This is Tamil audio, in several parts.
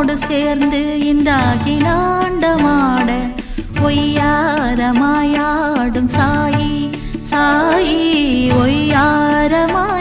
உன்னோடு சேர்ந்து இந்த அகிலாண்டமாட ஒய்யாரமாயாடும் சாயி சாயி ஒய்யாரமாய்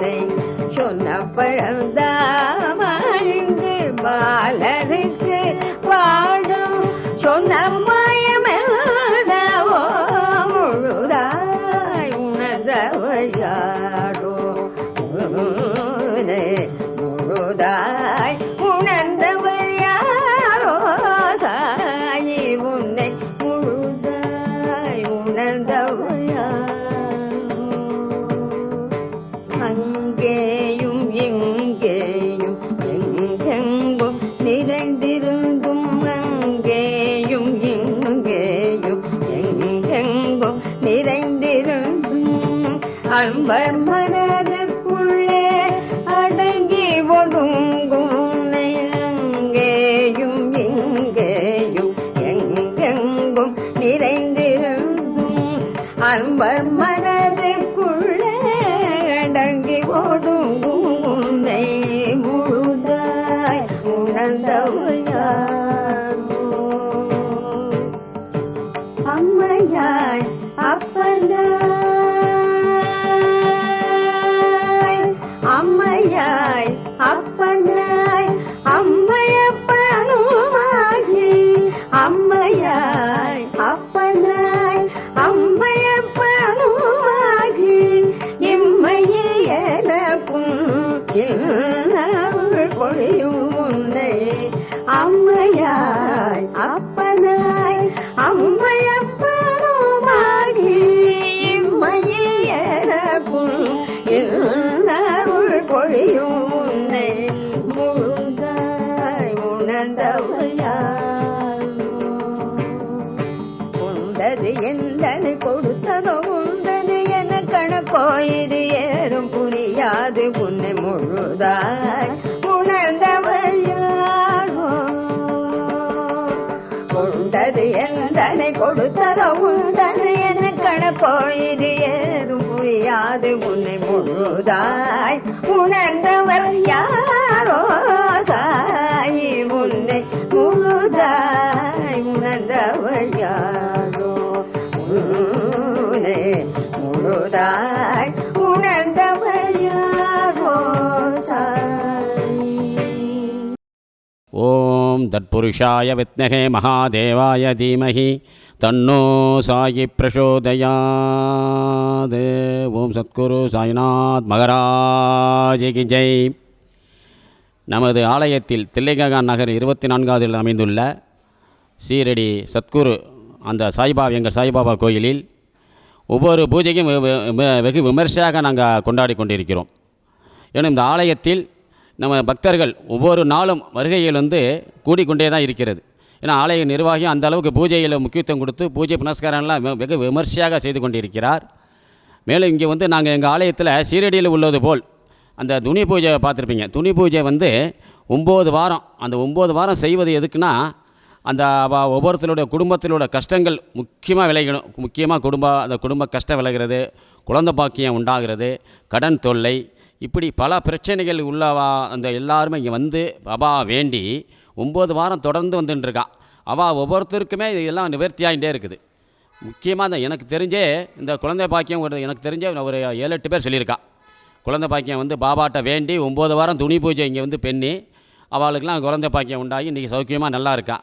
வார்த்தை சொன்ன பழந்தாழ்ந்து பாலனுக்கு வாடும் சொன்ன மயமோ முழுதாய் உணர்ந்தவையாடும் அது உன்னை முழுதாய் உணர்ந்தவர் யாரோ உண்டது எந்தனை கொடுத்ததோ உண்டது என கணக்கோ இது ஏறும் புரியாது. உன்னை முழுதாய் உணர்ந்தவர் யாரோ புருஷாய வித்னகே மகாதேவாய தீமகி தன்னோ சாயி பிரசோதயாத் ஓம் சத்குரு சாய்நாத் மகராஜிகி ஜெய் நமது ஆலயத்தில் தில்லைககான் நகர் இருபத்தி நான்காவதில் அமைந்துள்ள சீரடி சத்குரு அந்த சாய்பாபா எங்கள் சாய்பாபா கோயிலில் ஒவ்வொரு பூஜைக்கும் வெ- வெ- வெகு விமர்சையாக நாங்கள் கொண்டாடி கொண்டிருக்கிறோம். ஏன்னா இந்த ஆலயத்தில் நம்ம பக்தர்கள் ஒவ்வொரு நாளும் வருகையில் வந்து கூடிக்கொண்டே தான் இருக்கிறது. ஏன்னா ஆலய நிர்வாகியும் அந்த அளவுக்கு பூஜையில் முக்கியத்துவம் கொடுத்து பூஜை புனஸ்காரம்லாம் வெகு விமர்சையாக செய்து கொண்டிருக்கிறார். மேலும் இங்கே வந்து நாங்கள் எங்கள் ஆலயத்தில் சீரடியில் உள்ளது போல் அந்த துணி பூஜை பார்த்துருப்பீங்க. துணி பூஜை வந்து ஒம்பது வாரம் அந்த ஒம்பது வாரம் செய்வது எதுக்குன்னா அந்த ஒவ்வொருத்தருடைய குடும்பத்திலோட கஷ்டங்கள் முக்கியமாக விளையணும் முக்கியமாக குடும்ப அந்த குடும்ப கஷ்டம் விளைகிறது குழந்த பாக்கியம் உண்டாகிறது கடன் தொல்லை இப்படி பல பிரச்சனைகள் உள்ளவா அந்த எல்லாருமே இங்கே வந்து அவா வேண்டி ஒம்பது வாரம் தொடர்ந்து வந்துட்டுருக்கா அவள் ஒவ்வொருத்தருக்குமே இதெல்லாம் நிவர்த்தி ஆகிட்டே இருக்குது. முக்கியமாக இந்த எனக்கு தெரிஞ்சே இந்த குழந்தை பாக்கியம் ஒரு எனக்கு தெரிஞ்ச ஒரு ஏழு எட்டு பேர் சொல்லியிருக்கா. குழந்தை பாக்கியம் வந்து பாபாட்ட வேண்டி ஒம்பது வாரம் துணி பூஜை இங்கே வந்து பெண்ணி அவளுக்கெல்லாம் குழந்தை பாக்கியம் உண்டாகி இன்றைக்கி சௌக்கியமாக நல்லா இருக்கா.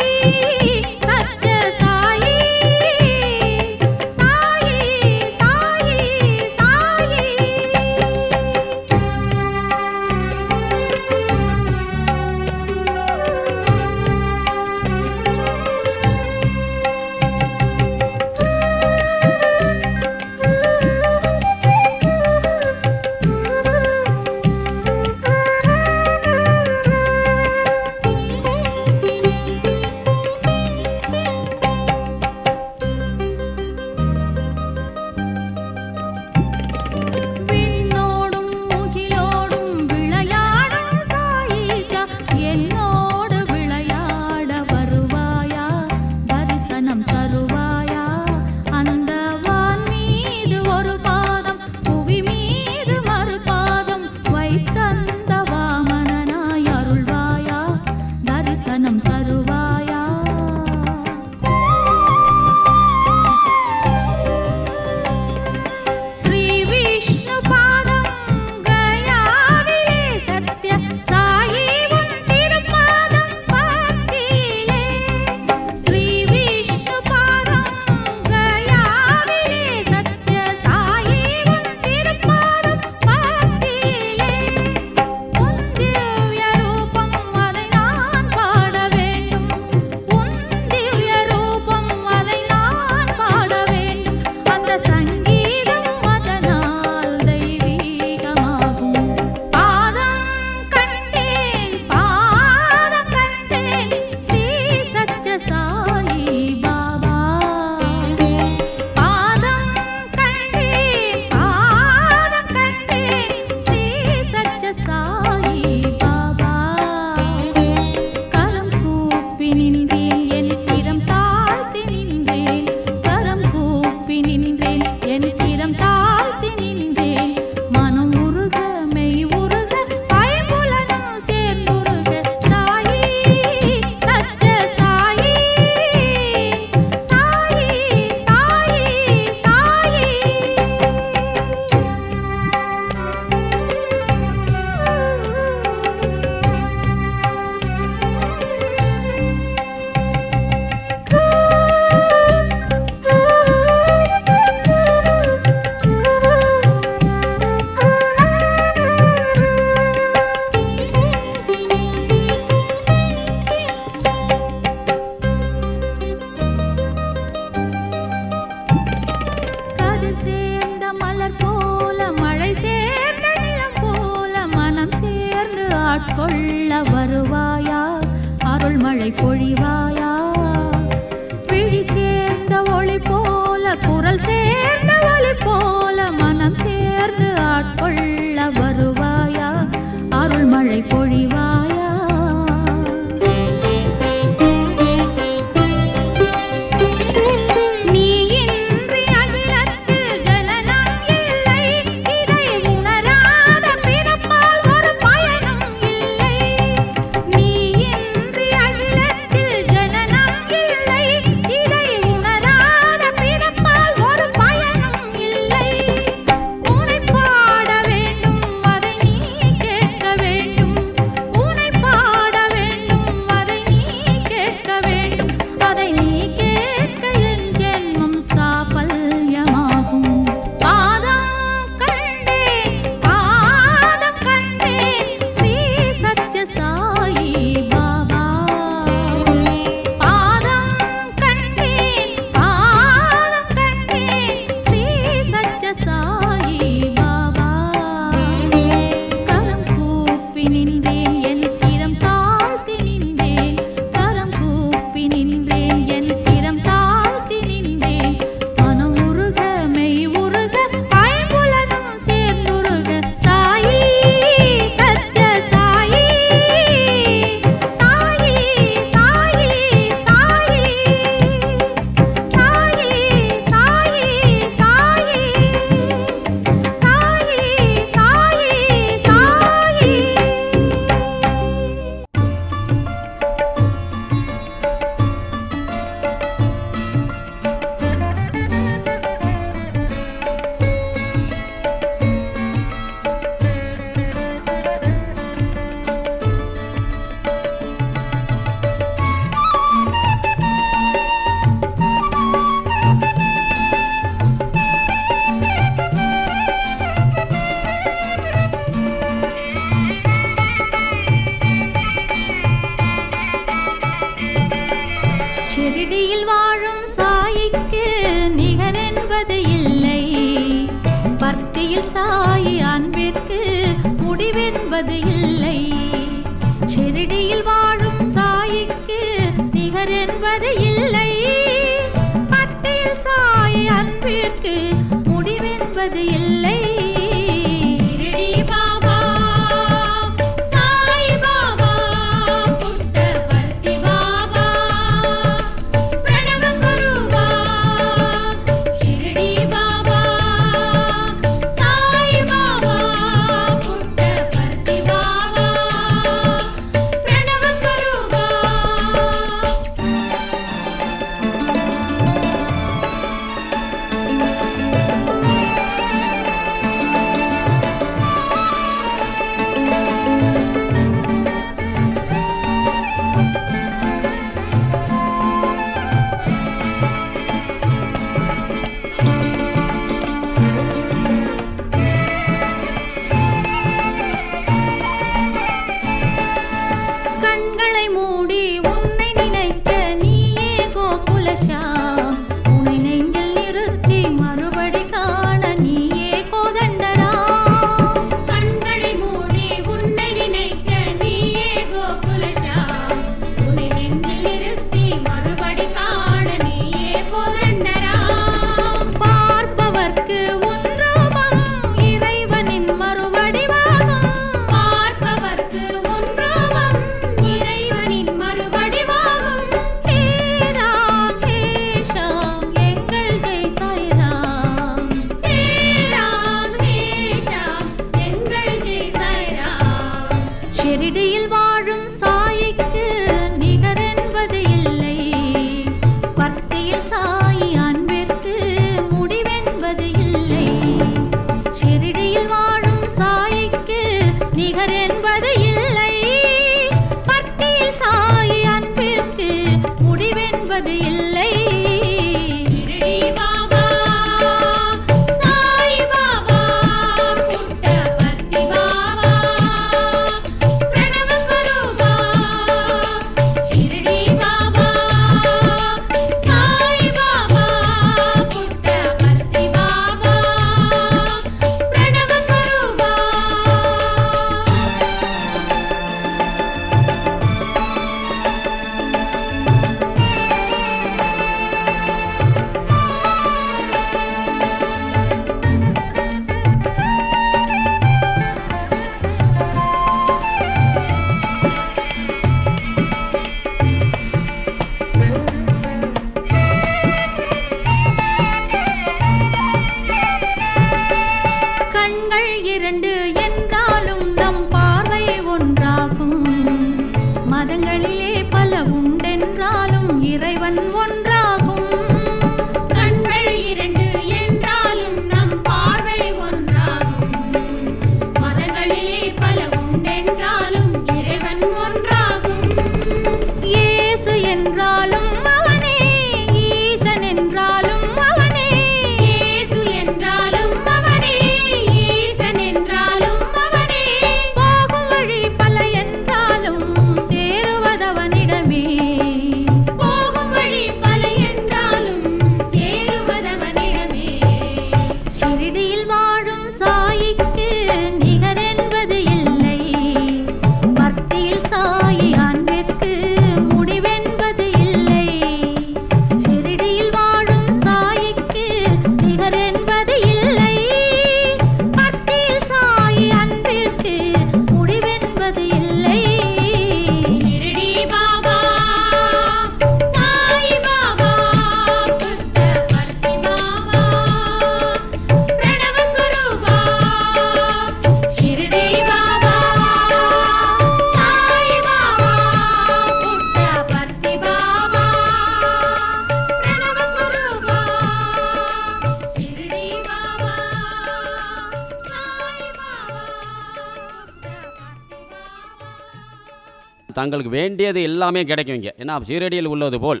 தங்களுக்கு வேண்டியது எல்லாமே கிடைக்கும் இங்கே. ஏன்னா சீரடியில் உள்ளது போல்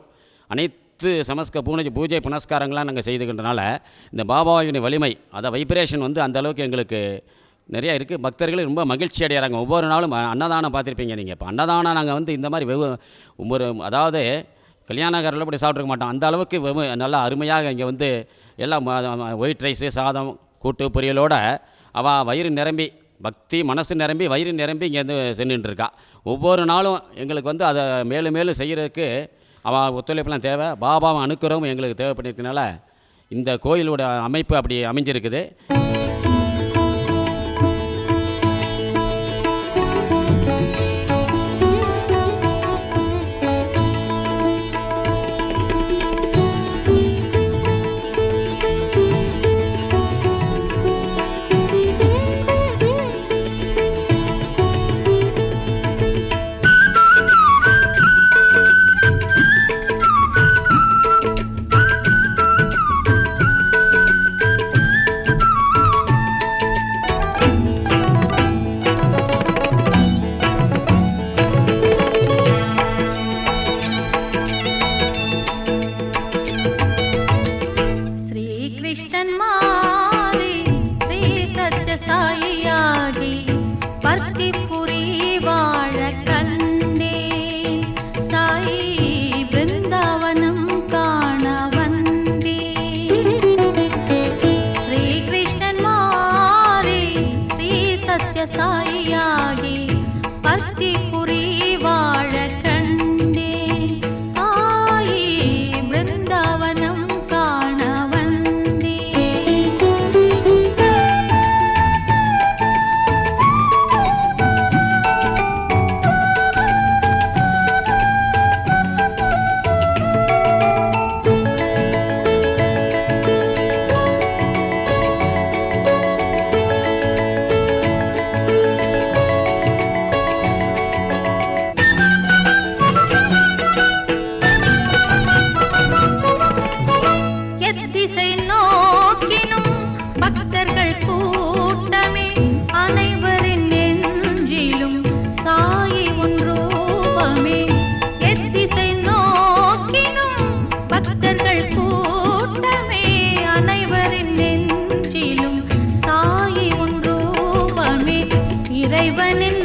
அனைத்து சமஸ்க பூனை பூஜை புனஸ்காரங்களாம் நாங்கள் செய்துக்கின்றனால இந்த பாபாவின் வலிமை அதை வைப்ரேஷன் வந்து அந்தளவுக்கு எங்களுக்கு நிறையா இருக்குது பக்தர்கள் ரொம்ப மகிழ்ச்சி அடைகிறாங்க. ஒவ்வொரு நாளும் அன்னதானம் பார்த்துருப்பீங்க நீங்கள் இப்போ அன்னதானம் நாங்கள் வந்து இந்த மாதிரி வெகு ஒரு அதாவது கல்யாணக்காரில் இப்படி சாப்பிட்ருக்க மாட்டோம். அந்த அளவுக்கு நல்லா அருமையாக இங்கே வந்து எல்லாம் ஒயிட் ரைஸு சாதம் கூட்டு பொரியலோட அவள் வயிறு நிரம்பி பக்தி மனசு நிரம்பி வயிறு நிரம்பி இங்கேருந்து சென்றுட்டு இருக்கா ஒவ்வொரு நாளும் எங்களுக்கு வந்து அதை மேலும் மேலும் செய்கிறதுக்கு அவள் ஒத்துழைப்புலாம் தேவை. பாபாவை அனுக்கிறவும் எங்களுக்கு தேவைப்பட்டிருக்கனால இந்த கோயிலோட அமைப்பு அப்படி அமைஞ்சிருக்குது. பக்தர்கள் கூட்டமே அனைவரின் நெஞ்சிலும் சாயி உன் ரூபமே. இறைவனின்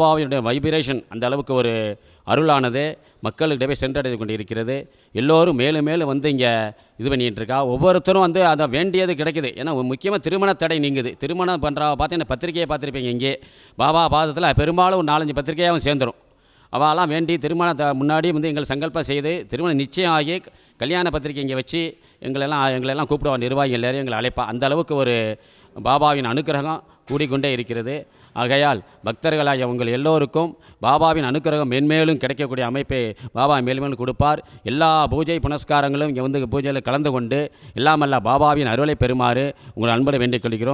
பாபாவினுடைய வைப்ரேஷன் அந்த அளவுக்கு ஒரு அருளானது. மக்களுக்கிட்டவே சென்றடைந்து கொண்டு இருக்கிறது எல்லோரும் மேலும் மேலும் வந்து இங்கே இது பண்ணிகிட்டுருக்கா ஒவ்வொருத்தரும் வந்து அதை வேண்டியது கிடைக்குது. ஏன்னா முக்கியமாக திருமண தடை நீங்குது. திருமணம் பண்ணுறா பார்த்தீங்கன்னா பத்திரிக்கையை பார்த்துருப்பீங்க இங்கே. பாபா பாதத்தில் பெரும்பாலும் ஒரு நாலஞ்சு பத்திரிக்கையாகவும் சேர்ந்துடும் அவெல்லாம் வேண்டி திருமணத்தை முன்னாடி வந்து எங்களை சங்கல்பம் செய்து திருமணம் நிச்சயம் ஆகி கல்யாண பத்திரிக்கை இங்கே வச்சு எங்களெல்லாம் எங்களெல்லாம் கூப்பிடுவா நிர்வாகிகள் எல்லாரையும் எங்களை அழைப்பா. அந்த அளவுக்கு ஒரு பாபாவின் அனுக்கிரகம் கூடிக்கொண்டே இருக்கிறது. ஆகையால் பக்தர்களாகிய உங்கள் எல்லோருக்கும் பாபாவின் அனுக்கிரகம் மென்மேலும் கிடைக்கக்கூடிய அமைப்பை பாபா மேல்மேலும் கொடுப்பார். எல்லா பூஜை புனஸ்காரங்களும் இங்கே வந்து பூஜையில் கலந்து கொண்டு எல்லாமல்ல பாபாவின் அருளை பெறுமாறு உங்கள் அன்பரை வேண்டிக் கொள்கிறோம்.